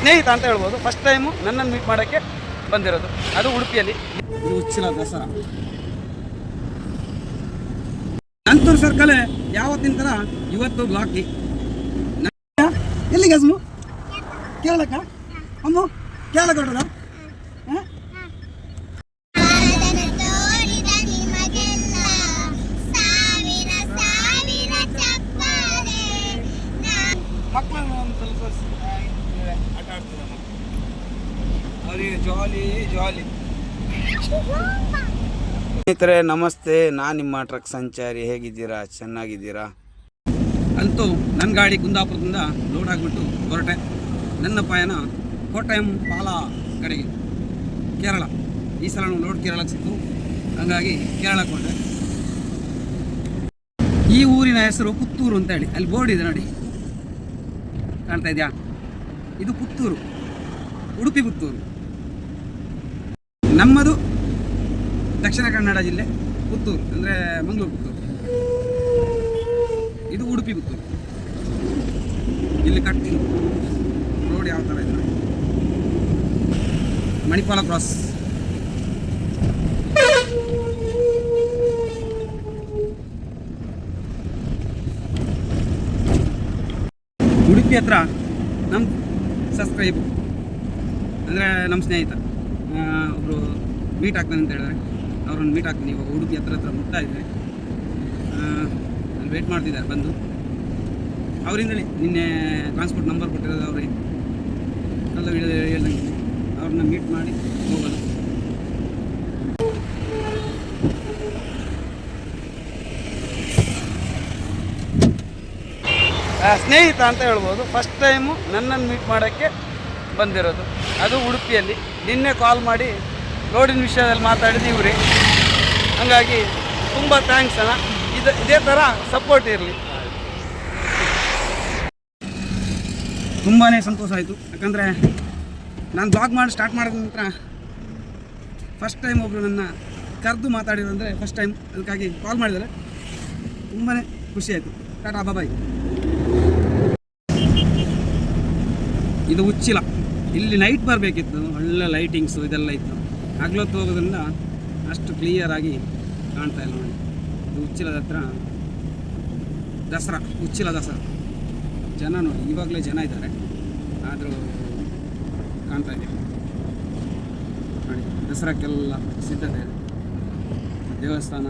ಸ್ನೇಹಿತ ಅಂತ ಹೇಳ್ಬೋದು. ಫಸ್ಟ್ ಟೈಮು ನನ್ನನ್ನು ಮೀಟ್ ಮಾಡೋಕ್ಕೆ ಬಂದಿರೋದು. ಅದು ಉಡುಪಿಯಲ್ಲಿ. ಹುಚ್ಚಿನ ದಸರಾ. ನಂತೂರು ಸರ್ಕಲ್ ಯಾವತ್ತಿನ ಥರ ಇವತ್ತು ಬ್ಲಾಕಿ ಎಲ್ಲಿಗೆ ಅಸ್ಮು ಕೇಳಕ್ಕ ಅಮ್ಮ ಕೇಳಕ್ಕ ಹೊರಟದ ಹಾಂ? ಜಾಲಿ ಜಾಲಿ ಸ್ನೇಹಿತರೆ ನಮಸ್ತೆ. ನಾನು ನಿಮ್ಮ ಟ್ರಕ್ ಸಂಚಾರಿ. ಹೇಗಿದ್ದೀರಾ? ಚೆನ್ನಾಗಿದ್ದೀರಾ? ಅಂತೂ ನನ್ನ ಗಾಡಿ ಕುಂದಾಪುರದಿಂದ ಲೋಡ್ ಆಗಿಬಿಟ್ಟು ಹೊರಟೆ. ನನ್ನ ಪಯಣ ಕೋಟಯಂ ಪಾಲ ಕಡೆಗೆ. ಕೇರಳ. ಈ ಸಲ ಲೋಡ್ ಕೇರಳಕ್ಕೆ ಸಿಕ್ತು. ಹಾಗಾಗಿ ಕೇರಳಕ್ಕೆ ಹೊರಟೆ ಈ ಊರಿನ ಹೆಸರು ಪುತ್ತೂರು ಅಂತ ಹೇಳಿ. ಅಲ್ಲಿ ಬೋರ್ಡ್ ಇದೆ ನೋಡಿ. ಕಾಣ್ತಾ ಇದೆಯಾ? ಇದು ಪುತ್ತೂರು. ಉಡುಪಿ ಪುತ್ತೂರು. ನಮ್ಮದು ದಕ್ಷಿಣ ಕನ್ನಡ ಜಿಲ್ಲೆ ಪುತ್ತೂರು, ಅಂದರೆ ಮಂಗಳೂರು, ಪುತ್ತೂರು. ಇದು ಉಡುಪಿ, ಪುತ್ತೂರು. ಇಲ್ಲಿ ಕಟ್ಟಿ. ರೋಡ್ ಯಾವ ಥರ ಇದೆ. ಮಣಿಪಾಲ ಕ್ರಾಸ್ ಉಡುಪಿ ಹತ್ರ ನಮ್ಮ ಸಬ್ಸ್ಕ್ರೈಬ್ ಅಂದರೆ ನಮ್ಮ ಸ್ನೇಹಿತ. ಒಬ್ಬರು ಮೀಟ್ ಆಗ್ತಾನೆ ಅಂತ ಹೇಳಿದ್ರೆ. ಅವ್ರನ್ನ ಮೀಟ್ ಆಗ್ತೀನಿ ಇವಾಗ ಉಡುಪಿ ಹತ್ರ ಹತ್ರ ಮುಟ್ತಾ ಇದ್ದಾರೆ ಅಲ್ಲಿ ವೇಟ್ ಮಾಡ್ತಿದ್ದಾರೆ, ಬಂದು. ಅವರಿಂದಲೇ ನಿನ್ನೆ ಟ್ರಾನ್ಸ್ಪೋರ್ಟ್ ನಂಬರ್ ಕೊಟ್ಟಿರೋದು ಅವರೇ ಎಲ್ಲ ಹೇಳ್ದಂಗೆ. ಅವ್ರನ್ನ ಮೀಟ್ ಮಾಡಿ ಹೋಗೋದು ಸ್ನೇಹಿತ ಅಂತ ಹೇಳ್ಬೋದು. ಫಸ್ಟ್ ಟೈಮು ನನ್ನನ್ನು ಮೀಟ್ ಮಾಡೋಕ್ಕೆ ಬಂದಿರೋದು. ಅದು ಉಡುಪಿಯಲ್ಲಿ. ನಿನ್ನೆ ಕಾಲ್ ಮಾಡಿ ರೋಡಿನ ವಿಷಯದಲ್ಲಿ ಮಾತಾಡಿದ್ದು ಇವ್ರಿ. ಹಾಗಾಗಿ ತುಂಬ ಥ್ಯಾಂಕ್ಸ್ ಅಣ್ಣ. ಇದು, ಇದೇ ಥರ ಸಪೋರ್ಟ್ ಇರಲಿ. ತುಂಬಾ ಸಂತೋಷ ಆಯಿತು. ಯಾಕಂದರೆ ನಾನು ಬ್ಲಾಗ್ ಮಾಡಿ ಸ್ಟಾರ್ಟ್ ಮಾಡಿದ ನಂತರ ಫಸ್ಟ್ ಟೈಮ್ ಒಬ್ಬರು ನನ್ನ ಕರೆದು ಮಾತಾಡಿದಂದರೆ ಫಸ್ಟ್ ಟೈಮ್ ಅದಕ್ಕಾಗಿ ಕಾಲ್ ಮಾಡಿದರೆ ತುಂಬಾ ಖುಷಿ ಆಯಿತು. ಟಾಟಾ ಬಾಬಾಯ್ ಇದು ಉಚ್ಚಿಲ. ಇಲ್ಲಿ ನೈಟ್ ಬರಬೇಕಿತ್ತು, ಒಳ್ಳೆ ಲೈಟಿಂಗ್ಸು ಇದೆಲ್ಲ ಇತ್ತು. ಹಗ್ಲೊತ್ತು ಹೋಗೋದ್ರಿಂದ ಅಷ್ಟು ಕ್ಲಿಯರ್ ಆಗಿ ಕಾಣ್ತಾ ಇಲ್ಲ ನೋಡಿ. ಇದು ಉಚ್ಚಿಲದ ಹತ್ರ ದಸರಾ, ಉಚ್ಚಿಲ ದಸರಾ. ಜನ ನೋಡಿ, ಇವಾಗಲೇ ಜನ ಇದ್ದಾರೆ. ಆದರೂ ಕಾಣ್ತಾ ಇದೆ. ನೋಡಿ, ದಸರಾಕ್ಕೆಲ್ಲ ಸಿದ್ಧತೆ. ದೇವಸ್ಥಾನ.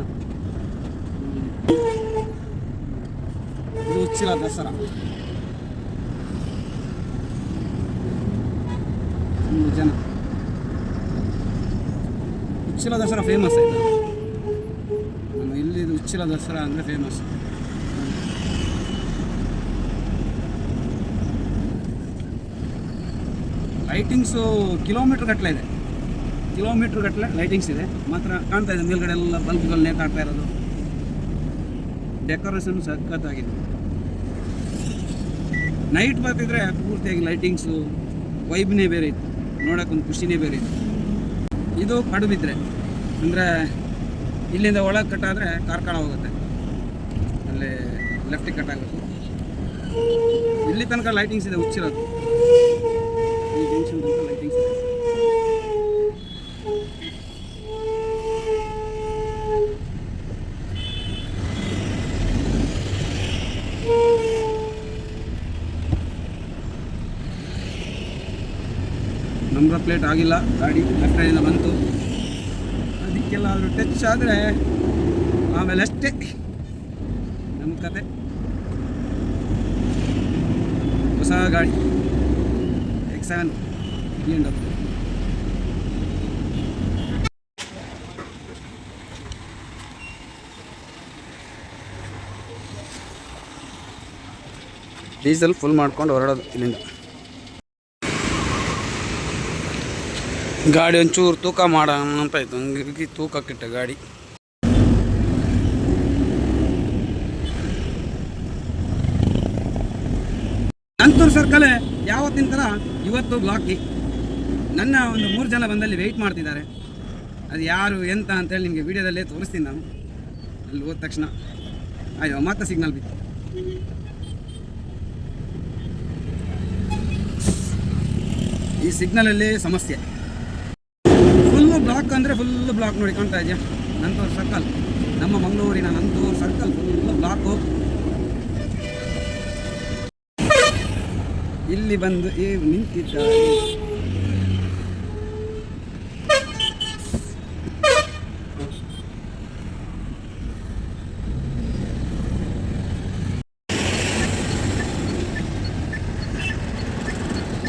ಇದು ಉಚ್ಚಿಲ ದಸರಾ. ಫುಲ್ ಜನ. ಉಚ್ಚಿಲ ದಸರಾ ಫೇಮಸ್ ಆಯಿತು. ಇಲ್ಲಿ ಉಚ್ಚಿಲ ದಸರಾ ಅಂದರೆ ಫೇಮಸ್ ಲೈಟಿಂಗ್ಸು ಕಿಲೋಮೀಟ್ರ್ ಗಟ್ಟಲೆ ಇದೆ. ಕಿಲೋಮೀಟ್ರ್ ಗಟ್ಟಲೆ ಲೈಟಿಂಗ್ಸ್ ಇದೆ. ಮಾತ್ರ ಕಾಣ್ತಾ ಇದೆ, ಮೇಲ್ಗಡೆ ಎಲ್ಲ ಬಲ್ಬ್ಗಳು ನೇತಾಡ್ತಾ ಇರೋದು. ಡೆಕೋರೇಷನ್ ಸಖತ್ತಾಗಿದೆ. ನೈಟ್ ಬರ್ತಿದ್ರೆ ಪೂರ್ತಿಯಾಗಿ ಲೈಟಿಂಗ್ಸು ವೈಬ್ನೇ ಬೇರೆ ಇತ್ತು. ನೋಡೋಕ್ಕೊಂದು ಖುಷಿನೇ ಬೇರೆ ಇದು. ಇದು ಪಡುಬಿದ್ರೆ. ಅಂದರೆ ಇಲ್ಲಿಂದ ಒಳಗೆ ಕಟ್ಟಾದರೆ ಕಾರ್ಕಳ ಹೋಗುತ್ತೆ. ಅಲ್ಲಿ ಲೆಫ್ಟಿಗೆ ಕಟ್ಟಾಗುತ್ತೆ ಇಲ್ಲಿ ತನಕ ಲೈಟಿಂಗ್ಸ್ ಇದೆ, ಹುಚ್ಚಿರೋದು. ಈ ಜಂಕ್ಷನ್ ತನಕ ಲೈಟಿಂಗ್ಸ್ ಇದೆ. ಪ್ಲೇಟ್ ಆಗಿಲ್ಲ. ಗಾಡಿ ಲೆಫ್ಟ್ ಬಂತು. ಅದಕ್ಕೆಲ್ಲ ಆದರೂ ಟಚ್ ಆದರೆ ಆಮೇಲೆ ಅಷ್ಟೇ. ನಮ್ಮ ಕತೆ. ಹೊಸ ಗಾಡಿ. ಎಕ್ಸ್ ಸೆವೆನ್ ಡೀಸೆಲ್ ಫುಲ್ ಮಾಡ್ಕೊಂಡು ಹೊರಡೋದು ಇಲ್ಲಿಂದ. ಗಾಡಿ ಒಂಚೂರು ತೂಕ ಮಾಡೋಣ ಅಂತ ಆಯ್ತು ಹಂಗಾಗಿ ಕಿಟ್ಟ ಗಾಡಿ. ನಂತೂರು ಸರ್ಕಲ್ ಯಾವತ್ತಿನ ಥರ ಇವತ್ತು ಬ್ಲಾಕಿ ನನ್ನ ಒಂದು ಮೂರು ಜನ ಬಂದಲ್ಲಿ ವೆಯ್ಟ್ ಮಾಡ್ತಿದ್ದಾರೆ. ಅದು ಯಾರು, ಎಂತ ಅಂತೇಳಿ ನಿಮಗೆ ವಿಡಿಯೋದಲ್ಲೇ ತೋರಿಸ್ತೀನಿ ನಾನು. ಅಲ್ಲಿ ಹೋದ ತಕ್ಷಣ. ಅಯ್ಯೋ, ಮತ್ತೆ ಸಿಗ್ನಲ್ ಬಿತ್ತು. ಈ ಸಿಗ್ನಲಲ್ಲಿ ಸಮಸ್ಯೆ. ಬ್ಲಾಕ್ ಅಂದರೆ ಫುಲ್ ಬ್ಲಾಕ್ ನೋಡಿ ಕಾಣ್ತಾ ಇದೆಯಾ? ಸರ್ಕಲ್ ನಮ್ಮ ಮಂಗಳೂರಿನ ನಂತೂರು ಸರ್ಕಲ್ ಫುಲ್ ಬ್ಲಾಕು ಇಲ್ಲಿ ಬಂದು ಈ ನಿಂತಿದ್ದ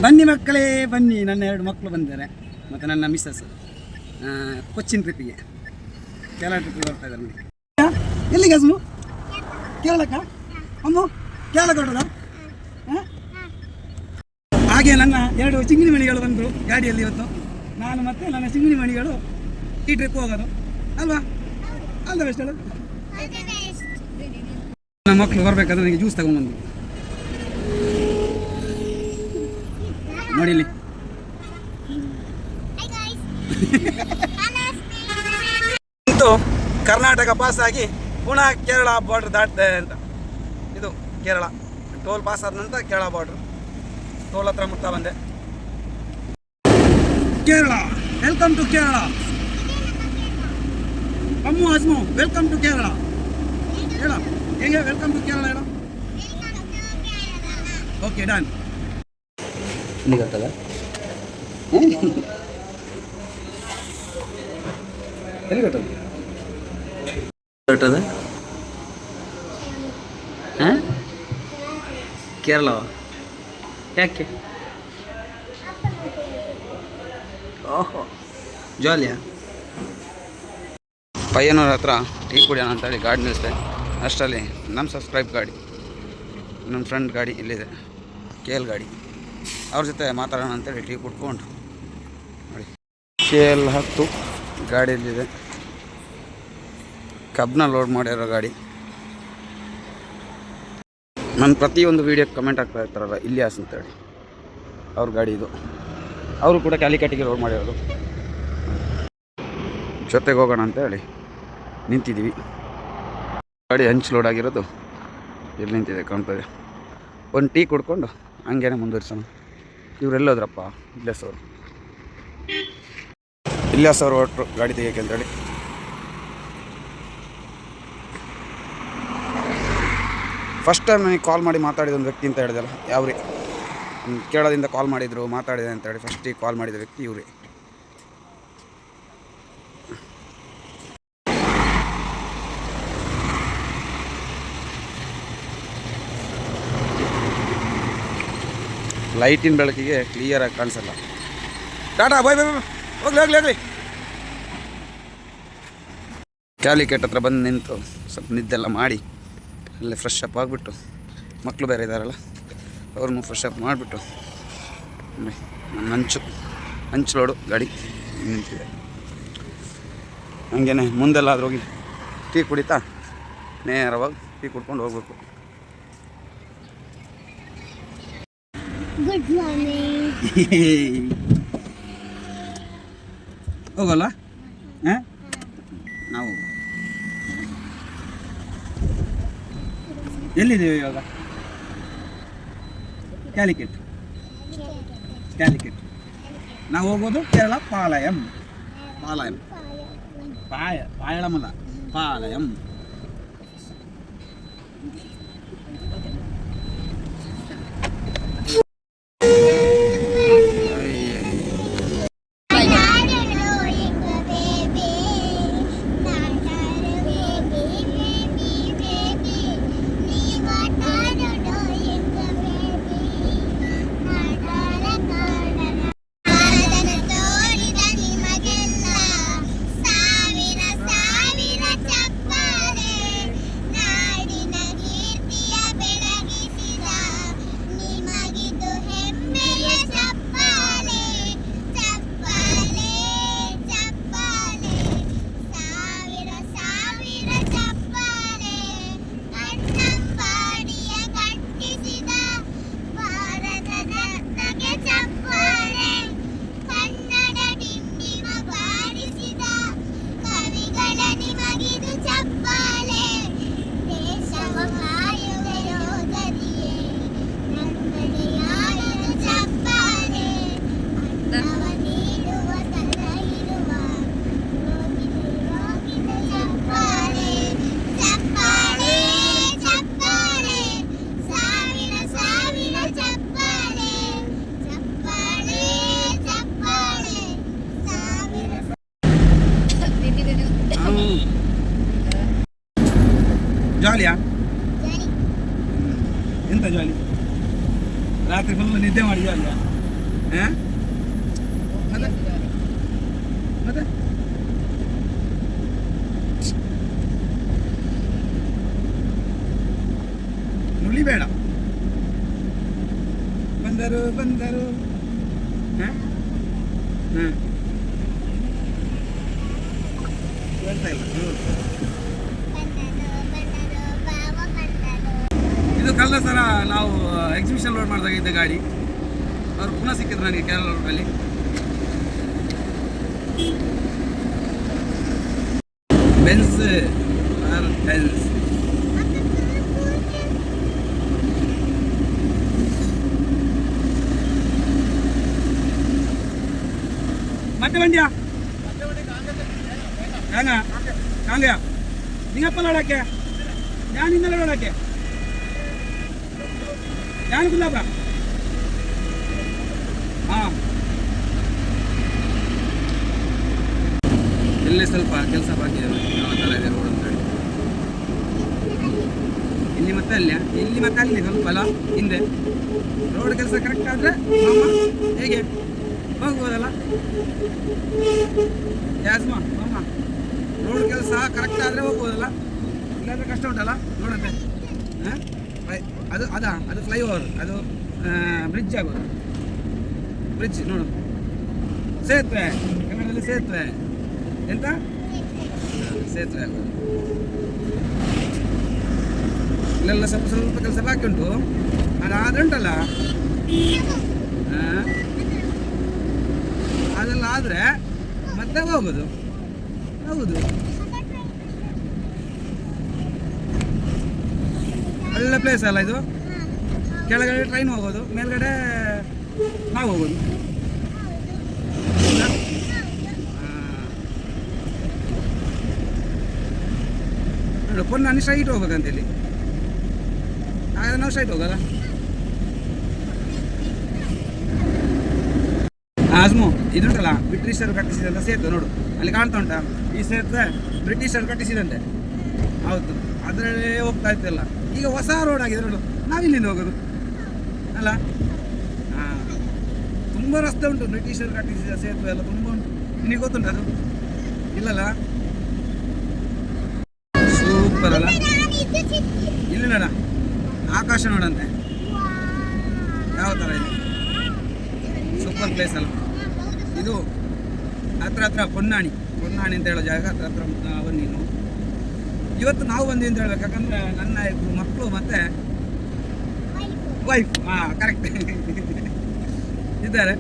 ಬನ್ನಿ ಮಕ್ಕಳೇ, ಬನ್ನಿ. ನನ್ನ ಎರಡು ಮಕ್ಕಳು ಬಂದಿದ್ದಾರೆ. ಮತ್ತು ನನ್ನ ಮಿಸ್ಸಸ್. ಕೊಚ್ಚಿನ್ ಟ್ರಿಪ್ಪಿಗೆ. ಕೇರಳ ಟ್ರಿಪ್ಪಿಗೆ ಬರ್ತಾ ಇದ್ದಾರೆ ನೋಡಿ. ಎಲ್ಲಿಗೆ ಹಸು? ಕೇರಳಕ್ಕ? ಅಮ್ಮ ಕೇರಳ ಕೊಟ್ಟದ ಹಾಗೆ ನನ್ನ ಎರಡು ಚಿಂಗಿನಿ ಮಣಿಗಳು ಬಂದರು ಗಾಡಿಯಲ್ಲಿ ಇವತ್ತು. ನಾನು ಮತ್ತೆ ನನ್ನ ಚಿಂಗಿನಿ ಮಣಿಗಳು ಈ ಟ್ರಿಪ್ ಹೋಗೋದು. ಅಲ್ವಾ? ಅಲ್ದ ಬೆಸ್ಟ್ ಅಲ್ಲ ನನ್ನ ಮಕ್ಕಳು ಬರಬೇಕಾದ್ರೆ ನನಗೆ ಜ್ಯೂಸ್ ತಗೊಂಡ್ಬಂದು ನೋಡಿ ಅಂತೂ ಕರ್ನಾಟಕ ಪಾಸ್ ಆಗಿ ಪುನಃ ಕೇರಳ ಬಾರ್ಡರ್ ದಾಟ್ದೆ ಅಂತ. ಇದು ಕೇರಳ. ಟೋಲ್ ಪಾಸ್ ಆದ ನಂತರ ಕೇರಳ ಬಾರ್ಡ್ರ್ ಟೋಲ್ ಹತ್ರ ಮುಟ್ತಾ ಬಂದೆ. Kerala. Welcome to Kerala. Ammu Ajmu welcome to Kerala. ಹೇಳ. ಹೇಗೆ ವೆಲ್ಕಮ್ ಟು ಕೇರಳ ಹೇಳ. ಓಕೆ ಡನ್ ಇಲ್ಲಿಗೆ ಎಲ್ಲಿ ಕಟ್ಟೋದು ಕೇರಳ ಯಾಕೆ? ಓಹೋ, ಜಾಲಿಯಾ? ಪಯ್ಯನವ್ರ ಹತ್ರ ಟೀ ಕುಡಿಯೋಣ ಅಂತೇಳಿ ಗಾಡಿ ನಿಲ್ಲಿಸಿದೆ. ಅಷ್ಟರಲ್ಲಿ ನಮ್ಮ ಸಬ್ಸ್ಕ್ರೈಬ್ ಗಾಡಿ ನಮ್ಮ ಫ್ರೆಂಡ್ ಗಾಡಿ ಇಲ್ಲಿದೆ ಕೆ ಎಲ್ ಗಾಡಿ. ಅವ್ರ ಜೊತೆ ಮಾತಾಡೋಣ ಅಂತೇಳಿ ಟೀ ಕುಡ್ಕೊಂಡು ನೋಡಿ. ಕೆ ಎಲ್ ಹತ್ತು ಗಾಡಿಯಲ್ಲಿದೆ ಕಬ್ನ ಲೋಡ್ ಮಾಡಿರೋ ಗಾಡಿ. ನನ್ನ ಪ್ರತಿಯೊಂದು ವೀಡಿಯೋಕ್ಕೆ ಕಮೆಂಟ್ ಆಗ್ತಾ ಇರ್ತಾರಲ್ಲ ಅಂತ ಅಂತೇಳಿ. ಅವ್ರ ಗಾಡಿ ಇದು. ಅವರು ಕೂಡ ಕ್ಯಾಲಿಕಟ್ಟಿಗೆ ಲೋಡ್ ಮಾಡಿರೋದು. ಜೊತೆಗೆ ಹೋಗೋಣ ಅಂತ ಹೇಳಿ ನಿಂತಿದ್ದೀವಿ ಗಾಡಿ ಹಂಚ್ ಲೋಡ್ ಆಗಿರೋದು. ಇಲ್ಲಿ ನಿಂತಿದೆ ಕಾಣ್ತದೆ ಒಂದು ಟೀ ಕುಡ್ಕೊಂಡು ಹಂಗೇನೆ ಮುಂದುವರಿಸೋಣ. ಇವರೆಲ್ಲೋದ್ರಪ್ಪ ಇಲ್ಲೇ ಸರ್ ಇಲ್ಲ ಸರ್ ಹೊರಟರು, ಗಾಡಿ ತೆಗಿಯೋಕೆ ಅಂತೇಳಿ. ಫಸ್ಟ್ ಟೈಮ್ ನನಗೆ ಕಾಲ್ ಮಾಡಿ ಮಾತಾಡಿದ ಒಂದು ವ್ಯಕ್ತಿ ಅಂತ ಹೇಳಿದಲ್ಲ ಯಾವ್ರಿ? ಕೇಳೋದಿಂದ ಕಾಲ್ ಮಾಡಿದರು, ಮಾತಾಡಿದೆ ಅಂತ ಹೇಳಿ ಫಸ್ಟಿಗೆ ಕಾಲ್ ಮಾಡಿದ ವ್ಯಕ್ತಿ ಇವ್ರಿ. ಲೈಟಿನ ಬೆಳಕಿಗೆ ಕ್ಲಿಯರಾಗಿ ಕಾಣಿಸಲ್ಲ. ಟಾಟಾ ಬಾಯ್ ಬಾಯ್. ಹೋಗ್ಲಿ ಹೋಗ್ಲಿ ಹೋಗ್ಲಿ. ಕ್ಯಾಲಿಕೇಟ್ ಹತ್ರ ಬಂದು ನಿಂತು, ಸ್ವಲ್ಪ ನಿದ್ದೆಲ್ಲ ಮಾಡಿ. ಅಲ್ಲೇ ಫ್ರೆಶ್ ಅಪ್ ಆಗಿಬಿಟ್ಟು ಮಕ್ಕಳು ಬೇರೆ ಇದ್ದಾರಲ್ಲ ಅವ್ರನ್ನೂ ಫ್ರೆಶ್ ಅಪ್ ಮಾಡಿಬಿಟ್ಟು ನನ್ನ ಹಂಚು ಹಂಚು ಲೋಡು ಗಾಡಿ ನಿಂತಿದೆ. ಹಂಗೇನೆ ಮುಂದೆಲ್ಲಾದ್ರೂ ಹೋಗಿ ಟೀ ಕುಡಿತಾ ನೇರವಾಗಿ ಟೀ ಕುಡ್ಕೊಂಡು ಹೋಗ್ಬೇಕು. ಗುಡ್ ಮಾರ್ನಿಂಗ್ ಹೋಗಲ್ಲ? ಹಾಂ? ನಾವು ಎಲ್ಲಿದ್ದೇವೆ ಇವಾಗ? ಕ್ಯಾಲಿಕೆಟ್ ಕ್ಯಾಲಿಕೆಟ್ ನಾವು ಹೋಗೋದು ಕೇರಳ ಪಾಲಯಂ ಪಾಲಯಂ ಪಾಯ ಪಾಯಳಮಲ್ಲ ಪಾಲಯಂ ಜಾಲಿಯಾ ಎಂತ ಜಾಲಿ ರಾತ್ರಿ ಫುಲ್ ನಿದ್ದೆ ಮಾಡಿ ಜಾಲಿಯಾ ಹಾಂ ಅವ್ರು ಪುನಃ ಸಿಕ್ಕಿದ್ರು ನನಗೆ ಕೇರಳ ರೋಡಲ್ಲಿ ಬೆನ್ಸ್ ಆರ್ ಬೆನ್ಸ್ மற்ற வண்டியா ஏங்க நாங்கயா நீங்க அப்ப லடாக்கே ஞான் இந்த லடாக்கே ஞானுக்குள்ளாப்பா ಇಲ್ಲೇ ಸ್ವಲ್ಪ ಕೆಲಸ ಬಾಕಿ ಇದೆ ಇದೆ ರೋಡ್ ಇಲ್ಲಿ ಮತ್ತೆ ಅಲ್ಲಿ, ಇಲ್ಲಿ ಮತ್ತೆ ಅಲ್ಲಿ ಸ್ವಲ್ಪ ಅಲ್ಲ ಹಿಂದೆ. ರೋಡ್ ಕೆಲಸ ಕರೆಕ್ಟ್ ಆದರೆ ಹೇಗೆ? ಹೋಗ್ಬೋದಲ್ಲ? ಯಾಸ್ಮಾ ಅಮ್ಮ ರೋಡ್ ಕೆಲಸ ಕರೆಕ್ಟ್ ಆದ್ರೆ ಹೋಗ್ಬೋದಲ್ಲ? ಇಲ್ಲಾಂದ್ರೆ ಕಷ್ಟ ಉಂಟಲ್ಲ? ನೋಡಂತೆ ಅದು ಅದ ಅದು, ಅದಾ? ಅದು ಫ್ಲೈಓವರ್ ಅದು ಬ್ರಿಡ್ಜ್ ಆಗೋದು. ಬ್ರಿಡ್ಜ್ ನೋಡು. ಸೇತುವೆ. ಕನ್ನಡದಲ್ಲಿ ಸೇತುವೆ. ಎಂತ? ಸೇತುವೆ. ಅಲ್ಲ ಇಲ್ಲೆಲ್ಲ ಸ್ವಲ್ಪ ಸ್ವಲ್ಪ ಕೆಲಸ ಬಾಕಿ ಉಂಟು. ಅದು ಆದರೆ ಉಂಟಲ್ಲ? ಅದೆಲ್ಲ ಆದರೆ ಮತ್ತೆ ಹೋಗೋದು. ಹೌದು. ಒಳ್ಳೆ ಪ್ಲೇಸ್ ಅಲ್ಲ ಇದು? ಕೆಳಗಡೆ ಟ್ರೈನ್ ಹೋಗೋದು ಮೇಲ್ಗಡೆ ನಾವು ಹೋಗೋದು ಹೌದಾ? ಹಾ. ನೋಡು ಪೊನ್ನಾನಿ ಸ್ಟ್ರೈಟ್ ಹೋಗ್ಬೇಕಂತೇಳಿ ಹಾಗಾದ್ರೆ ನಾವು ಸ್ಟ್ರೈಟ್ ಹೋಗಲ್ಲ. ಆಜ್ಮು ಇದುಂಟಲ್ಲ ಬ್ರಿಟಿಷರು ಕಟ್ಟಿಸಿದಂತ ಸೇತುವೆ ನೋಡು. ಅಲ್ಲಿ ಕಾಣ್ತಾ ಉಂಟಾ? ಈ ಸೇತುವೆ ಬ್ರಿಟಿಷರು ಕಟ್ಟಿಸಿದಂತೆ. ಹೌದು. ಅದರಲ್ಲೇ ಹೋಗ್ತಾ ಇತ್ತಲ್ಲ ಈಗ ಹೊಸ ರೋಡ್ ಆಗಿದೆ ನೋಡು. ನಾವಿಲ್ಲಿಂದ ಹೋಗೋದು? ಅಲ್ಲ? ಹಾಂ. ತುಂಬ ರಸ್ತೆ ಉಂಟು. ಬ್ರಿಟಿಷರು ಕಟ್ಟಿಸಿದ ಸೇತುವೆ ಎಲ್ಲ ತುಂಬ ಉಂಟು. ನಿನಗೆ ಗೊತ್ತುಂಟು ಅದು? ಇಲ್ಲಲ್ಲ? ಸೂಪರ್ ಅಲ್ಲ ಇಲ್ಲಿ ನೋಡ ಆಕಾಶ ನೋಡಂತೆ. ಯಾವ ಥರ ಇದೆ? ಸೂಪರ್ ಪ್ಲೇಸ್ ಅಲ್ಲ ಇದು ಹತ್ರ ಹತ್ರ ಪೊನ್ನಾಣಿ. ಪೊನ್ನಾಣಿ ಅಂತ ಹೇಳೋ ಜಾಗ ಹತ್ರ ಹತ್ರ ಬನ್ನಿ ನೀವು. ಇವತ್ತು ನಾವು ಬಂದ್ವಿ ಅಂತ ಹೇಳ್ಬೇಕು. ಯಾಕಂದ್ರೆ ನನ್ನ ಇಬ್ರು ಮಕ್ಕಳು ಮತ್ತೆ ವೈಫ್ ಹಾ ಕರೆಕ್ಟ್ ಇದ್ದಾರೆ.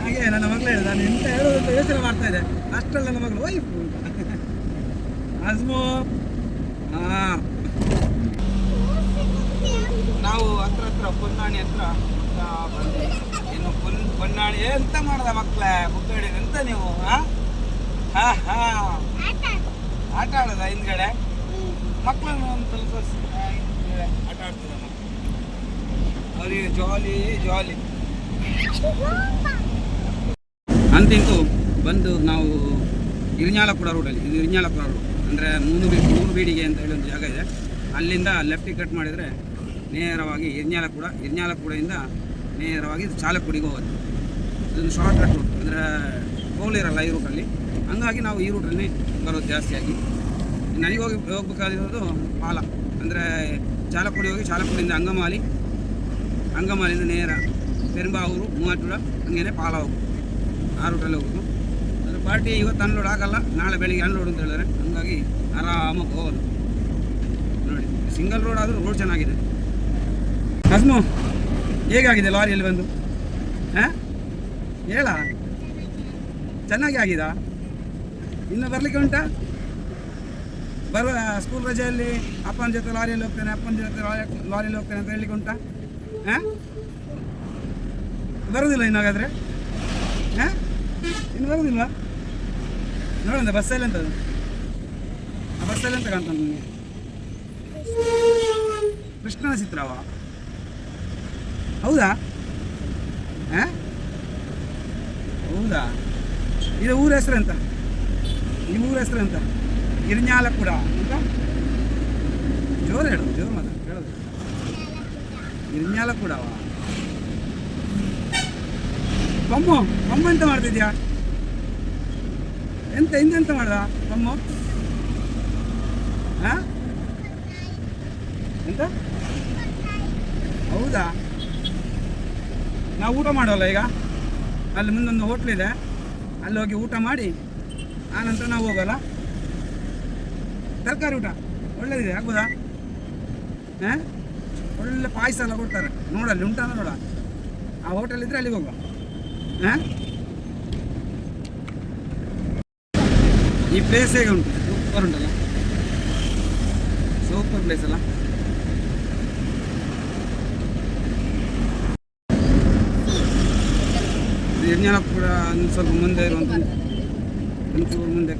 ಹಾಗೆ ನನ್ನ ಮಗಳು ಹೇಳಿದ ನಾನು ಎಂತ ಹೇಳೋದು ಅಂತ ಯೋಚನೆ ಮಾಡ್ತಾ ಇದ್ದೆ ಅಷ್ಟರಲ್ಲಿ ನನ್ನ ಮಗಳು ವೈಫ್ ಅಜ್ಮೋ ನಾವು ಹತ್ರ ಹತ್ರ, ಪೊನ್ನಾಣಿ ಹತ್ರ ಏನು ಇನ್ನು ಪೊನ್, ಪೊನ್ನಾಣಿ ಎಂತ ಮಾಡ್ದ ಮಕ್ಕಳ ಬುಕ್ಕಡಿ ಎಂತ ನೀವು, ಹಾ? ಹಾ ಆಟ ಆಡೋದ ಹಿಂದ್ಗಡೆ? ಮಕ್ಕಳನ್ನು ಒಂದು ಸ್ವಲ್ಪ ಆಟ ಆಡ್ತದ ಮಕ್ಕಳು ಅವರಿಗೆ ಜಾಲಿ ಜಾಲಿ ಅಂತಿಂತು, ಬಂದು ನಾವು ಇರಿಞಾಲಪುರ ರೋಡಲ್ಲಿ ಇದು ಇರಿಞಾಲಪುರ ರೋಡ್ ಅಂದರೆ ಮೂರು ಬೀಡಿ ಮೂರು ಬೀಡಿಗೆ ಅಂತ ಹೇಳಿ ಒಂದು ಜಾಗ ಇದೆ. ಅಲ್ಲಿಂದ ಲೆಫ್ಟಿಗೆ ಕಟ್ ಮಾಡಿದರೆ ನೇರವಾಗಿ ಇರ್ನಾಲ ಕೂಡ ಇರ್ನಾಲ ಕೂಡೆಯಿಂದ ನೇರವಾಗಿ ಚಾಲಕುಡಿಗೆ ಹೋಗುತ್ತೆ. ಇದೊಂದು ಶಾರ್ಟ್ ಕಟ್ ರೂಟ್ ಅಂದರೆ ಟೋಲ್ ಇರಲ್ಲ ಈ ರೂಟಲ್ಲಿ ಹಂಗಾಗಿ ನಾವು ಈ ರೂಟಲ್ಲಿ ಬರೋದು ಜಾಸ್ತಿಯಾಗಿ ನನಗೆ ಹೋಗಿ ಹೋಗ್ಬೇಕಾಗಿರೋದು ಪಾಲ. ಅಂದರೆ ಚಾಲಕುಡಿ ಹೋಗಿ ಚಾಲಕುಡಿಯಿಂದ ಅಂಗಮಾಲಿ. ಅಂಗಮಾಲಿಯಿಂದ ನೇರ ಪೆರುಂಬಾವೂರು, ಮೂವತ್ತೂರ, ಹಂಗೇನೆ ಪಾಲ ಹೋಗೋದು ಆ ರೂಟಲ್ಲಿ ಹೋಗೋದು ಪಾರ್ಟಿ ಇವತ್ತು ಅನ್ಲೋಡ್ ಆಗಲ್ಲ, ನಾಳೆ ಬೆಳಿಗ್ಗೆ ಅನ್ಲೋಡ್ ಅಂತ ಹೇಳಿದ್ರೆ ಹಂಗಾಗಿ ಆರಾಮಾಗಿ ಹೋಗೋದು. ನೋಡಿ, ಸಿಂಗಲ್ ರೋಡ್ ಆದರೂ ರೋಡ್ ಚೆನ್ನಾಗಿದೆ. ಹಸ್ಮು ಹೇಗಾಗಿದೆ ಲಾರಿಯಲ್ಲಿ ಬಂದು? ಹಾಂ? ಹೇಳ. ಚೆನ್ನಾಗಿ ಆಗಿದಾ? ಇನ್ನು ಬರಲಿಕ್ಕೆ ಉಂಟಾ? ಬರ ಸ್ಕೂಲ್ ರಜೆಯಲ್ಲಿ ಅಪ್ಪನ ಜೊತೆ ಲಾರಿಯಲ್ಲಿ ಹೋಗ್ತೇನೆ, ಅಪ್ಪನ ಜೊತೆ ಲಾರಿ, ಲಾರಿಯಲ್ಲಿ ಹೋಗ್ತೇನೆ ಅಂತ ಹೇಳಲಿಕ್ಕೆ ಉಂಟಾ? ಹಾಂ? ಬರೋದಿಲ್ಲ ಇನ್ನಾಗಾದ್ರೆ? ಹಾಂ? ಇನ್ನು ಬರೋದಿಲ್ಲ ನೋಡೋಣ ಬಸ್ಸಲ್ಲಿ ಎಂತ ಆ ಬಸ್ಸಲ್ಲಿ ಎಂತ ಕಾಣ್ತಾನೆ ನನಗೆ? ಕೃಷ್ಣನ ಚಿತ್ರವ? ಹೌದಾ? ಹೌದಾ? ಇದು ಊರ ಹೆಸರು ಅಂತ ನಿಮ್ಮ ಊರ ಹೆಸರು ಅಂತ ಇರ್ನ್ಯಾಲ ಕೂಡ ಅಂತ? ಜೋರು ಹೇಳು, ಜೋರು ಮಾತ್ರ ಹೇಳೋದು ಇರ್ನ್ಯಾಲ ಕೂಡವಾ ಬೊಮ್ಮ ಬೊಮ್ಮ ಎಂತ ಮಾಡ್ತಿದ್ಯಾ? ಎಂತ ಎಂತ ಮಾಡ್ದ ತಮ್ಮ ಎಂತ? ಹೌದಾ? ನಾವು ಊಟ ಮಾಡೋಲ್ಲ ಈಗ? ಅಲ್ಲಿ ಮುಂದೊಂದು ಹೋಟ್ಲಿದೆ ಅಲ್ಲಿ ಹೋಗಿ ಊಟ ಮಾಡಿ ಆನಂತರ ನಾವು ಹೋಗಲ್ಲ? ತರಕಾರಿ ಊಟ, ಒಳ್ಳೇದಿದೆ, ಆಗ್ಬೋದಾ? ಹಾಂ ಒಳ್ಳೆ ಪಾಯಸ ಎಲ್ಲ ಕೊಡ್ತಾರೆ. ನೋಡಲ್ಲಿ ಉಂಟಲ್ಲ ನೋಡ ಆ ಹೋಟೆಲ್ ಇದ್ರೆ ಅಲ್ಲಿಗೆ ಹೋಗುವ. ಹಾಂ ಈ ಪ್ಲೇಸ್ ಹೇಗೆ ಉಂಟು? ಸೂಪರ್ ಉಂಟಲ್ಲ? ಸೂಪರ್ ಪ್ಲೇಸ್ ಅಲ್ಲ? ಯಜ್ಞಾನಪುರ ಒಂದು ಸ್ವಲ್ಪ ಮುಂದೆ ಇರುವಂಥ ಒಂಚೂರು ಮುಂದೆ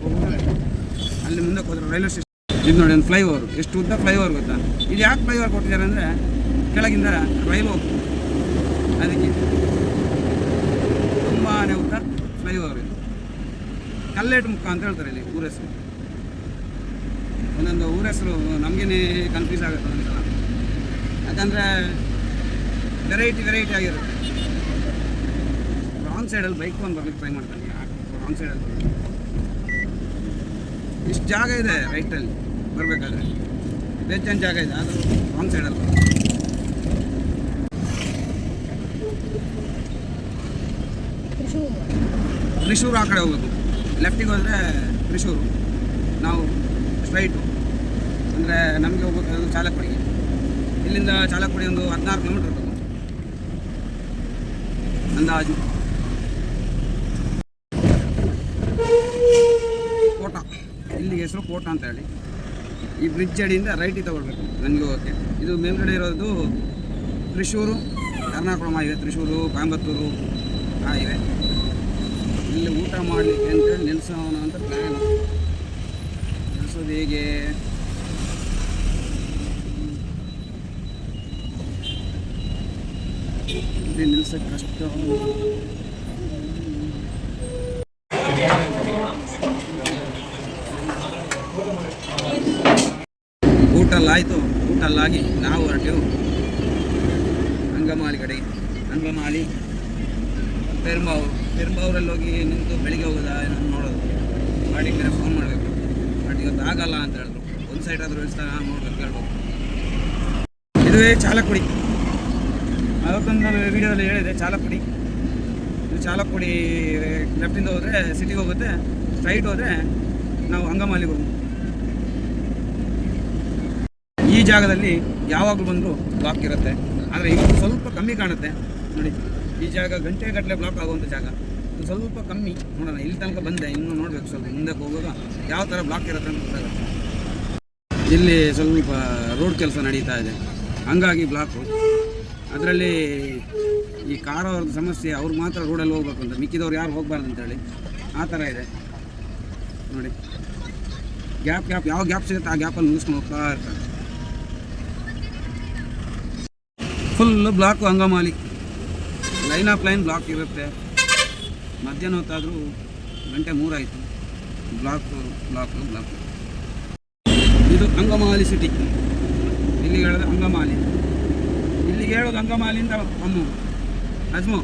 ಅಲ್ಲಿ ಮುಂದೆ ಹೋದ್ರೆ ರೈಲ್ವೆ ಸ್ಟೇಷನ್. ಇದು ನೋಡಿ ಒಂದು ಫ್ಲೈಓವರ್ ಎಷ್ಟು ಉದ್ದ ಫ್ಲೈಓವರ್ ಗೊತ್ತಾ? ಇದು ಯಾಕೆ ಫ್ಲೈಓವರ್ ಕೊಟ್ಟಿದ್ದಾರೆ ಅಂದರೆ ಕೆಳಗಿಂದ ರೈಲು ಹೋಗ್ತದೆ. ಅದಕ್ಕೆ ತುಂಬಾ ಉದ್ದ ಫ್ಲೈಓವರ್ ಇದು. ಕಲ್ಲೇಟ್ ಮುಖ ಅಂತ ಹೇಳ್ತಾರೆ ಇಲ್ಲಿ. ಊರ ಹೆಸರು ಒಂದೊಂದು ಊರ ಹೆಸರು ನಮಗೇನೆ ಕನ್ಫ್ಯೂಸ್ ಆಗುತ್ತೆ ಒಂದ್ಸಲ ಯಾಕಂದರೆ ವೆರೈಟಿ ವೆರೈಟಿ ಆಗಿರುತ್ತೆ. ರಾಂಗ್ ಸೈಡಲ್ಲಿ ಬೈಕ್ ಒಂದು ಬರ್ಲಿಕ್ಕೆ ಟ್ರೈ ಮಾಡ್ತಾನೆ ರಾಂಗ್ ಸೈಡಲ್ಲಿ ಇಷ್ಟು ಜಾಗ ಇದೆ ರೈಟಲ್ಲಿ ಬರಬೇಕಾದ್ರೆ. ಬೇಜಾನ್ ಜಾಗ ಇದೆ ಅದು ರಾಂಗ್ ಸೈಡಲ್ಲಿ ತ್ರಿಶೂರು. ಆ ಕಡೆ ಹೋಗೋದು ಲೆಫ್ಟಿಗೆ ಹೋದರೆ ತ್ರಿಶೂರು. ನಾವು ಸ್ಟ್ರೈಟು. ಅಂದರೆ ನಮಗೆ ಹೋಗ್ಬೇಕಾದ್ರೆ ಚಾಲಕ್ಕುಡಿಗೆ ಇಲ್ಲಿಂದ ಚಾಲಕುಡಿ ಒಂದು ಹದಿನಾರು ಕಿಲೋಮೀಟ್ರ್ ಇರ್ತದೆ ಅಂದಾಜು. ಕೋಟ. ಇಲ್ಲಿಗೆ ಹೆಸರು ಕೋಟ ಅಂತ ಹೇಳಿ. ಈ ಬ್ರಿಡ್ಜ್ ಅಡಿಯಿಂದ ರೈಟಿಗೆ ತಗೊಳ್ಬೇಕು ನನಗೆ ಹೋಗೋಕ್ಕೆ. ಇದು ಮೇಲ್ಗಡೆ ಇರೋದು ತ್ರಿಶೂರು ಕರ್ನಾಟಕ ಇದೆ ತ್ರಿಶೂರು, ಕೊಯಂಬತ್ತೂರು ಇವೆ ಇಲ್ಲಿ ಊಟ ಮಾಡಲಿಕ್ಕೆ ಅಂತೇಳಿ ನಿಲ್ಸೋಣ ಪ್ಲ್ಯಾನ್ ನಿಲ್ಸೋದು ಹೇಗೆ ನಿಲ್ಸೋಕ್ಕೆ ಕಷ್ಟ. ಊಟ ಊಟಲ್ಲಾಗಿ ನಾವು ಹೊರಟೆವು. ಅಂಗಮಾಲಿ ಕಡೆ. ಅಂಗಮಾಲಿ. ಪೆರುಂಬಾವು ಪೆರ್ಮಾವ್ರಲ್ಲಿ ಹೋಗಿ ನಿಂತು ಬೆಳಿಗ್ಗೆ ಹೋಗೋದಾ? ಗಾಡಿಗೆ ಫೋನ್ ಮಾಡಬೇಕು. ಬಟ್ ಇವತ್ತು ಆಗಲ್ಲ ಅಂತ ಹೇಳಿದ್ರು. ಒಂದು ಸೈಡ್ ಆದರೂ ಇಳಿಸ್ತಾ ನೋಡ್ಬೇಕು, ಹೇಳ್ಬೇಕು. ಇದುವೇ ಚಾಲಕ್ಕುಡಿ ಅದಕ್ಕೊಂದು ವಿಡಿಯೋದಲ್ಲಿ ಹೇಳಿದೆ, ಚಾಲಕುಡಿ. ಇದು ಚಾಲಕುಡಿ ಲೆಫ್ಟಿಂದ ಹೋದರೆ ಸಿಟಿಗೆ ಹೋಗುತ್ತೆ ಸ್ಟ್ರೈಟ್ ಹೋದರೆ ನಾವು ಅಂಗಮಾಲಿಗೆ ಹೋಗ್ಬೋದು ಈ ಜಾಗದಲ್ಲಿ ಯಾವಾಗಲೂ ಬಂದರೂ ಬ್ಲಾಕ್ ಇರುತ್ತೆ. ಆದರೆ ಇವತ್ತು ಸ್ವಲ್ಪ ಕಮ್ಮಿ ಕಾಣುತ್ತೆ. ನೋಡಿ, ಈ ಜಾಗ ಗಂಟೆ ಗಟ್ಟಲೆ ಬ್ಲಾಕ್ ಆಗುವಂಥ ಜಾಗ. ಸ್ವಲ್ಪ ಕಮ್ಮಿ ನೋಡೋಣ, ಇಲ್ಲಿ ತನಕ ಬಂದೆ, ಇನ್ನೂ ನೋಡ್ಬೇಕು ಸ್ವಲ್ಪ ಮುಂದಕ್ಕೆ ಹೋಗುವಾಗ ಯಾವ ಥರ ಬ್ಲಾಕ್ ಇರುತ್ತೆ ಅಂತ ಗೊತ್ತಾಗುತ್ತೆ. ಇಲ್ಲಿ ಸ್ವಲ್ಪ ರೋಡ್ ಕೆಲಸ ನಡೀತಾ ಇದೆ. ಹಂಗಾಗಿ ಬ್ಲಾಕು ಅದರಲ್ಲಿ ಈ ಕಾರ್ ಅವ್ರದ್ದು ಸಮಸ್ಯೆ, ಅವ್ರು ಮಾತ್ರ ರೋಡಲ್ಲಿ ಹೋಗ್ಬೇಕು ಅಂತ, ಮಿಕ್ಕಿದವ್ರು ಯಾರು ಹೋಗಬಾರ್ದು ಅಂತೇಳಿ ಆ ಥರ ಇದೆ. ನೋಡಿ. ಗ್ಯಾಪ್ ಗ್ಯಾಪ್ ಯಾವ ಗ್ಯಾಪ್ ಸಿಗುತ್ತೆ, ಆ ಗ್ಯಾಪಲ್ಲಿ ಮುಗಿಸ್ಕೊಂಡು ಹೋಗ್ತಾ ಇರ್ತಾರೆ. Full block ಹಂಗಮಾಲಿ. Line of line block ಇರುತ್ತೆ. ಮಧ್ಯಾಹ್ನ ಹೊತ್ತಾದರೂ ಗಂಟೆ ಮೂರಾಯಿತು. ಬ್ಲಾಕ್ ಬ್ಲಾಕ್ ಬ್ಲಾಕ್ ಇದು ಅಂಗಮಾಲಿ ಸಿಟಿ ಇಲ್ಲಿ ಹೇಳೋದು ಅಂಗಮಾಲಿ. ಇಲ್ಲಿಗೆ ಹೇಳೋದು ಅಂಗಮಾಲಿಯಿಂದ ಅಮ್ಮು. ಅಜ್ಮು.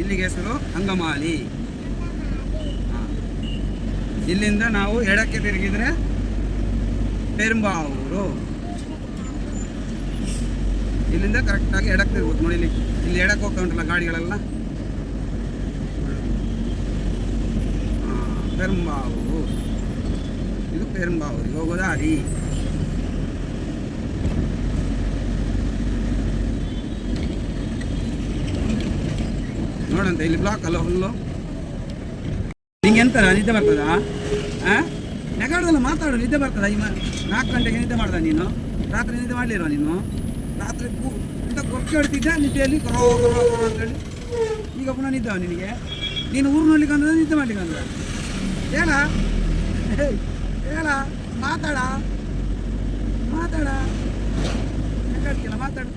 ಇಲ್ಲಿಗೆ ಹೆಸರು ಅಂಗಮಾಲಿ. ಇಲ್ಲಿಂದ ನಾವು ಎಡಕ್ಕೆ ತಿರುಗಿದ್ರೆ ಪೆರುಂಬಾವೂರು. ಇಲ್ಲಿಂದ ಕರೆಕ್ಟಾಗಿ ಎಡಕ್ಕೆ ತಿರ್ಬೋದು ನೋಡಿ ಇಲ್ಲಿ ಇಲ್ಲಿ ಎಡಕ್ಕೆ ಹೋಗ್ತಾ ಉಂಟಲ್ಲ ಗಾಡಿಗಳೆಲ್ಲ? ಇದು ಪೆರುಂಬಾವೂರಿಗೆ ಹೋಗೋ ದಾರಿ ನೋಡಂತ ಇಲ್ಲಿ ಬ್ಲಾಕ್ ಅಲ್ಲ ಫುಲ್ಲು ನಿಂಗೆ ಎಂತ ನಿದ್ದೆ ಬರ್ತದಾ? ನೆಗಾಡ್ದಲ್ಲ ಮಾತಾಡು ನಿದ್ದೆ ಬರ್ತದ? ಈ ನಾಲ್ಕು ಗಂಟೆಗೆ ನಿದ್ದೆ ಮಾಡ್ದ ನೀನು? ರಾತ್ರಿ ನಿದ್ದೆ ಮಾಡಲಿರುವ ನೀನು? ರಾತ್ರಿ ಇಂಥ ಕೊರಕೆ ಹೊಡ್ತಿದ್ದೆ? ನಿದ್ದೆಯಲ್ಲಿ ಅಂತೇಳಿ ಈಗ ಪುನಃ ನಿದ್ದವ ನಿನಗೆ? ನೀನು ಊರು ನೋಡ್ಲಿಕ್ಕೆ ಅಂದ್ರೆ ನಿದ್ದೆ ಮಾಡ್ಲಿಕ್ಕೆ ಅಂದ್ರೆ ಏನ? ಹೇಳ ಮಾತಾಡ. ಮಾತಾಡ. ನೆಗಾಡ್ತಿಲ್ಲ ಮಾತಾಡು.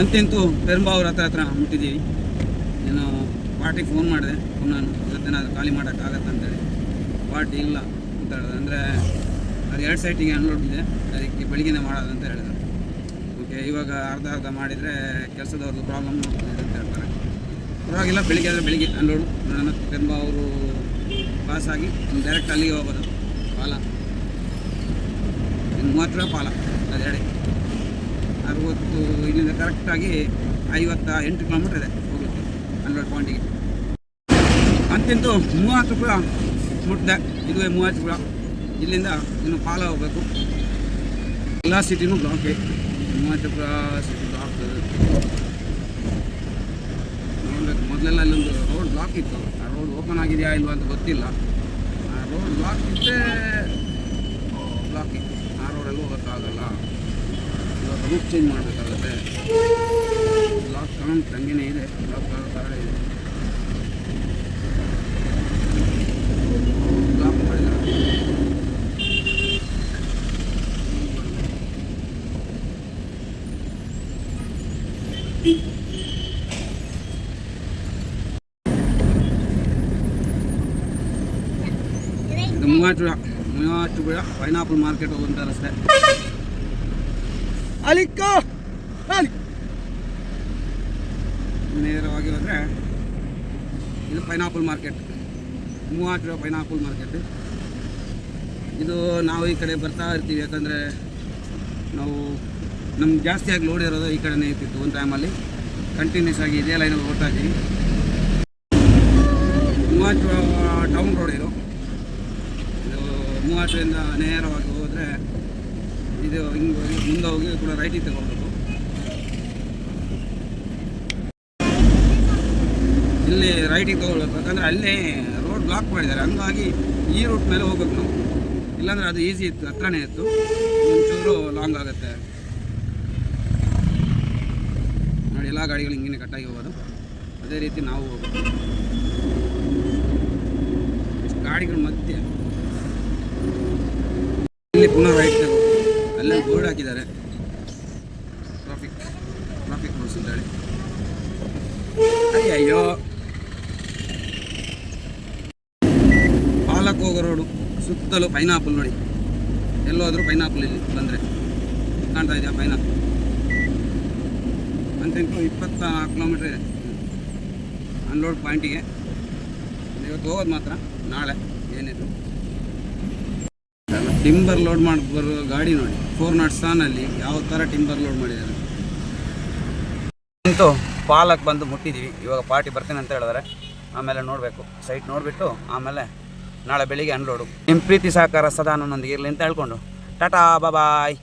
ಅಂತಂತೂ ಪೆರುಂಬಾವ್ರ ಹತ್ರ ಹತ್ರ ಮುಟ್ಟಿದ್ದೀವಿ ನಾನು ಪಾರ್ಟಿಗೆ ಫೋನ್ ಮಾಡಿದೆ. ಪುನಃ ಅದು ಖಾಲಿ ಮಾಡೋಕ್ಕಾಗತ್ತೆ ಅಂತೇಳಿ. ಪಾರ್ಟಿ ಇಲ್ಲ ಅಂತ ಹೇಳಿದೆ. ಅಂದರೆ ಅದು ಎರಡು ಸೈಟಿಗೆ ಅನ್ಲೋಡ್ ಇದೆ. ಅದಕ್ಕೆ ಬೆಳಿಗ್ಗೆನೇ ಮಾಡೋದು ಅಂತ ಹೇಳಿದ್ರು ಓಕೆ ಓಕೆ ಇವಾಗ ಅರ್ಧ ಅರ್ಧ ಮಾಡಿದರೆ ಕೆಲಸದವ್ರದ್ದು ಪ್ರಾಬ್ಲಮ್ ಅಂತ ಹೇಳ್ತಾರೆ. ಪರವಾಗಿಲ್ಲ, ಬೆಳಿಗ್ಗೆ ಆದರೆ ಬೆಳಿಗ್ಗೆ ಅಲ್ಲೋಡು ನನ್ನ ಬೆಂಬ ಅವರು ಪಾಸಾಗಿ ಡೈರೆಕ್ಟ್ ಅಲ್ಲಿಗೆ ಹೋಗೋದು. ಪಾಲ. ಇನ್ನು ಮೂವತ್ತು ರೂಪಾಯಿ ಪಾಲ. ಅದೆರಡೆ ಅರವತ್ತು, ಇಲ್ಲಿಂದ ಕರೆಕ್ಟಾಗಿ ಐವತ್ತ ಎಂಟು ಕಿಲೋಮೀಟ್ರ್ ಇದೆ ಹೋಗುತ್ತೆ ಹನ್ನೆರಡು ಪಾಯಿಂಟಿಗೆ ಅಂತಿಂದು ಮೂವತ್ತು ರೂಪಾಯಿ ಮುಟ್ಟಿದೆ ಇದುವೇ ಮೂವತ್ತು ರೂಪಾಯಿ ಇಲ್ಲಿಂದ ಇನ್ನು ಪಾಲ ಹೋಗಬೇಕು. ಎಲ್ಲ ಸಿಟಿನೂ ಬ್ಲಾಕ್ ಮೂವತ್ತು ರೂಪಾಯಿ ಸಿಟಿ ಬ್ಲಾಕ್ ಮೊದಲೆಲ್ಲ ಅಲ್ಲೊಂದು ರೋಡ್ ಬ್ಲಾಕ್ ಇತ್ತು. ಆ ರೋಡ್ ಓಪನ್ ಆಗಿದೆಯಾ ಇಲ್ವಾ ಅಂತ ಗೊತ್ತಿಲ್ಲ. ಆ ರೋಡ್ ಬ್ಲಾಕ್ ಇದ್ದರೆ ಬ್ಲಾಕ್ ಇತ್ತು ಆ ರೋಡಲ್ಲಿ ಹೋಗೋಕ್ಕಾಗಲ್ಲ. ಇವಾಗ ರೂಟ್ ಚೇಂಜ್ ಮಾಡಬೇಕಾಗುತ್ತೆ. ಬ್ಲಾಕ್ ಕಾಣುತ್ತೆ ತಂಗಿನೇ ಇದೆ. ಬ್ಲಾಕ್ ಆಗೋ ಥರ ಇದೆ ಬ್ಲಾಕ್ ಮಾಡಿದ್ದಾರೆ ಇದು ಮೂವತ್ತು ಪೈನಾಪಲ್ ಮಾರ್ಕೆಟ್ ಹೋಗುವಂಥ ರಸ್ತೆ. ಅಲಿಕ್ಕ ನೇರವಾಗಿ ಹೋದರೆ ಇದು ಪೈನಾಪಲ್ ಮಾರ್ಕೆಟ್. ಮೂವತ್ತು ಪೈನಾಪಲ್ ಮಾರ್ಕೆಟ್. ಇದು ನಾವು ಈ ಕಡೆ ಬರ್ತಾ ಇರ್ತೀವಿ, ಯಾಕಂದರೆ ನಾವು ನಮ್ಗೆ ಜಾಸ್ತಿಯಾಗಿ ಲೋಡ್ ಇರೋದು ಈ ಕಡೆನೇ ಇರ್ತಿತ್ತು ಒಂದು ಟೈಮಲ್ಲಿ ಕಂಟಿನ್ಯೂಸ್ ಆಗಿ ಇದೇ ಲೈನಲ್ಲಿ ಓಡ್ತಾ ಇದ್ದೀವಿ ಮೂವತ್ತು ಟೌನ್ ರೋಡ್ ಇದು ಇದು ಮೂವತ್ತರಿಂದ ನೇರವಾಗಿ ಹೋದರೆ ಇದು ಹೋಗಿ ಮುಂದೆ ಹೋಗಿ ಕೂಡ ರೈಟಿಗೆ ತಗೊಳ್ಬೇಕು. ಇಲ್ಲಿ ರೈಟಿಗೆ ತಗೊಳ್ಬೇಕು. ಯಾಕಂದರೆ ಅಲ್ಲೇ ರೋಡ್ ಬ್ಲಾಕ್ ಮಾಡಿದ್ದಾರೆ. ಹಂಗಾಗಿ ಈ ರೂಟ್ ಮೇಲೆ ಹೋಗ್ಬೇಕು ನಾವು. ಇಲ್ಲಾಂದರೆ ಅದು ಈಸಿ ಇತ್ತು, ಹತ್ರನೇ ಇತ್ತು. ಒಂಚೂರು ಲಾಂಗ್ ಆಗುತ್ತೆ. ನೋಡಿ, ಎಲ್ಲ ಗಾಡಿಗಳು ಹಿಂಗೆ ಕಟ್ಟಾಗಿ ಹೋಗೋದು. ಅದೇ ರೀತಿ ನಾವು ಹೋಗ್ಬೇಕು. ಗಾಡಿಗಳ ಮಧ್ಯೆ. ಇಲ್ಲಿ ಪುನಃ ರೈಟ್ ಅಲ್ಲೇ ಬೋರ್ಡ್ ಹಾಕಿದ್ದಾರೆ. ಟ್ರಾಫಿಕ್ ಟ್ರಾಫಿಕ್ ಹೇಳಿ ಅಯ್ಯಯ್ಯೋ. ಪಾಲಕ್ ಹೋಗೋ ರೋಡು ಸುತ್ತಲೂ ಪೈನಾಪಲ್ ನೋಡಿ. ಎಲ್ಲೋದ್ರೂ ಪೈನಾಪಲ್ ಇಲ್ಲಿ ಬಂದರೆ. ಕಾಣ್ತಾ ಇದೆಯಾ ಪೈನಾಪಲ್ ಅಂತೆಂಟು ಇಪ್ಪತ್ತ ಕಿಲೋಮೀಟ್ರ್ ಇದೆ. ಅನ್ಲೋಡ್ ಪಾಯಿಂಟಿಗೆ ಇವತ್ತು ಹೋಗೋದು ಮಾತ್ರ ನಾಳೆ, ಏನಿದ್ರು. ಟಿಂಬರ್ ಲೋಡ್ ಮಾಡಿ ಬರೋ ಗಾಡಿ ನೋಡಿ. ಫೋರ್ ನಾಟ್ ಸ್ಟಾನಲ್ಲಿ ಯಾವ ಥರ ಟಿಂಬರ್ ಲೋಡ್ ಮಾಡಿದ್ದಾರೆ. ಅಂತೂ ಪಾಲಕ್ ಬಂದು ಮುಟ್ಟಿದ್ದೀವಿ ಇವಾಗ ಪಾರ್ಟಿ ಬರ್ತೇನೆ ಅಂತ ಹೇಳಿದ್ರೆ. ಆಮೇಲೆ ನೋಡಬೇಕು. ಸೈಟ್ ನೋಡಿಬಿಟ್ಟು ಆಮೇಲೆ ನಾಳೆ ಬೆಳಿಗ್ಗೆ ಅನ್ಲೋಡು ನಿಮ್ಮ ಪ್ರೀತಿ ಸಹಕಾರ ಸದಾ ನನ್ನೊಂದಿಗೆ ಇರಲಿ ಅಂತ ಹೇಳ್ಕೊಂಡು. ಟಾಟಾ ಬಾಯ್